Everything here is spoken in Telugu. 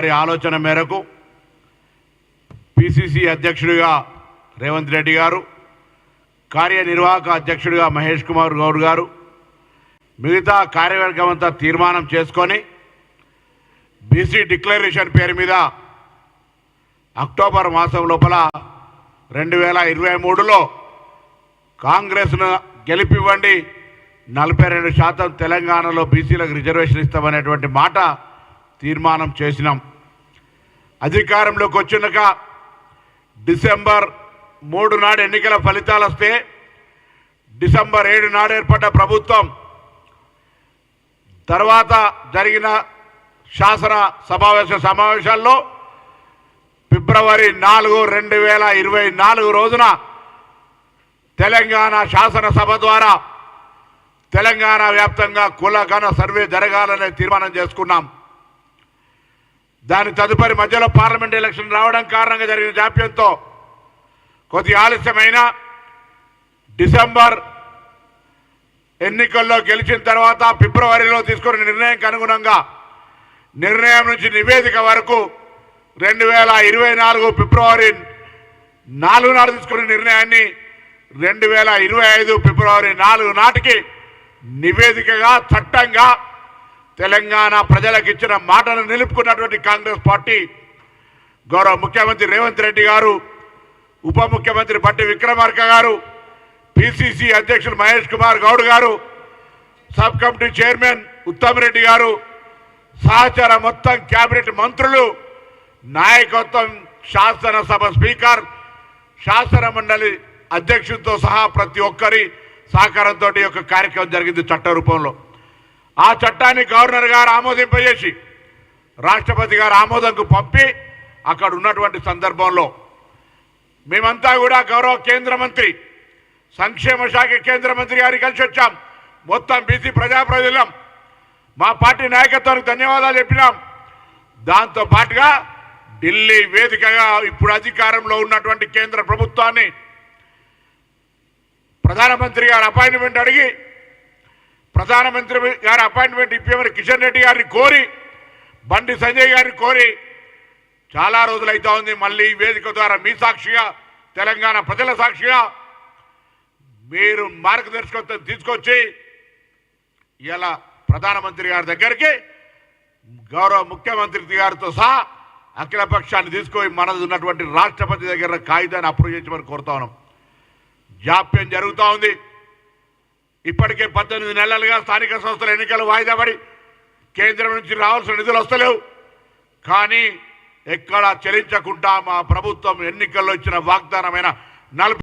గారి ఆలోచన మేరకు పిసిసి అధ్యక్షుడిగా రేవంత్ రెడ్డి గారు కార్యనిర్వాహక అధ్యక్షుడిగా మహేష్ కుమార్ గౌడ్ గారు మిగతా కార్యవర్గం అంతా తీర్మానం చేసుకొని బీసీ డిక్లరేషన్ పేరు మీద అక్టోబర్ మాసం లోపల రెండు వేల ఇరవై మూడులో కాంగ్రెస్ను గెలిపివ్వండి నలభై రెండు శాతం తెలంగాణలో బీసీలకు రిజర్వేషన్ ఇస్తామనేటువంటి మాట తీర్మానం చేసినాం. అధికారంలోకి వచ్చినాక డిసెంబర్ మూడు నాడు ఎన్నికల ఫలితాలు వస్తే డిసెంబర్ ఏడు నాడు ఏర్పడ్డ ప్రభుత్వం తర్వాత జరిగిన శాసన సమావేశ సమావేశాల్లో ఫిబ్రవరి నాలుగు రెండు వేల ఇరవై నాలుగు రోజున తెలంగాణ శాసనసభ ద్వారా తెలంగాణ వ్యాప్తంగా కులగణ సర్వే జరగాలనే తీర్మానం చేసుకున్నాం. దాని తదుపరి మధ్యలో పార్లమెంట్ ఎలక్షన్ రావడం కారణంగా జరిగిన జాప్యంతో కొద్ది ఆలస్యమైన డిసెంబర్ ఎన్నికల్లో గెలిచిన తర్వాత ఫిబ్రవరిలో తీసుకున్న నిర్ణయంకి అనుగుణంగా నిర్ణయం నుంచి నివేదిక వరకు రెండు వేల ఇరవై నాలుగు ఫిబ్రవరి నాలుగు నాడు తీసుకున్న నిర్ణయాన్ని రెండు వేల ఇరవై ఐదు ఫిబ్రవరి నాలుగు నాటికి నివేదికగా చట్టంగా తెలంగాణ ప్రజలకు ఇచ్చిన మాటను నిలుపుకున్నటువంటి కాంగ్రెస్ పార్టీ గౌరవ ముఖ్యమంత్రి రేవంత్ రెడ్డి గారు ఉప ముఖ్యమంత్రి పట్టి విక్రమార్క గారు పిసిసి అధ్యక్షులు మహేష్ కుమార్ గౌడ్ గారు sub committee chairman Uttam Reddy గారు సహచర మొత్తం కేబినెట్ మంత్రులు నాయకత్వం శాసనసభ స్పీకర్ శాసన మండలి అధ్యక్షుడితో సహా ప్రతి ఒక్కరి సహకారంతో యొక్క కార్యక్రమం జరిగింది చట్ట రూపంలో ఆ చట్టాన్ని గవర్నర్ గారు ఆమోదింపజేసి రాష్ట్రపతి గారు ఆమోదంకు పంపి అక్కడ ఉన్నటువంటి సందర్భంలో మేమంతా కూడా గౌరవ కేంద్ర మంత్రి సంక్షేమ శాఖ కేంద్ర మంత్రి గారికి కలిసి వచ్చాం. మొత్తం బీసీ ప్రజాప్రతినిధులం. మా పార్టీ నాయకత్వానికి ధన్యవాదాలు చెప్పినాం. దాంతో పాటుగా ఢిల్లీ వేదికగా ఇప్పుడు అధికారంలో ఉన్నటువంటి కేంద్ర ప్రభుత్వాన్ని ప్రధానమంత్రి గారి అపాయింట్మెంట్ అడిగి ప్రధానమంత్రి గారి అపాయింట్మెంట్ ఇప్పేమని కిషన్ రెడ్డి గారిని కోరి బండి సంజయ్ గారిని కోరి చాలా రోజులైతా ఉంది. మళ్ళీ ఈ వేదిక ద్వారా మీ సాక్షిగా తెలంగాణ ప్రజల సాక్షిగా మీరు మార్గదర్శకత్వం తీసుకొచ్చి ఇలా ప్రధానమంత్రి గారి దగ్గరికి గౌరవ ముఖ్యమంత్రి గారితో సహా అఖిల పక్షాన్ని తీసుకొని మనది ఉన్నటువంటి రాష్ట్రపతి దగ్గర కాగితాన్ని అప్రూవ్ చేయించమని కోరుతా ఉన్నాం. జాప్యం జరుగుతూ ఉంది. ఇప్పటికే పద్దెనిమిది నెలలుగా స్థానిక సంస్థల ఎన్నికలు వాయిదా పడి కేంద్రం నుంచి రావాల్సిన నిధులు వస్తలేవు. కానీ ఎక్కడ చెల్లించకుండా మా ప్రభుత్వం ఎన్నికల్లో ఇచ్చిన వాగ్దానమైన నలభై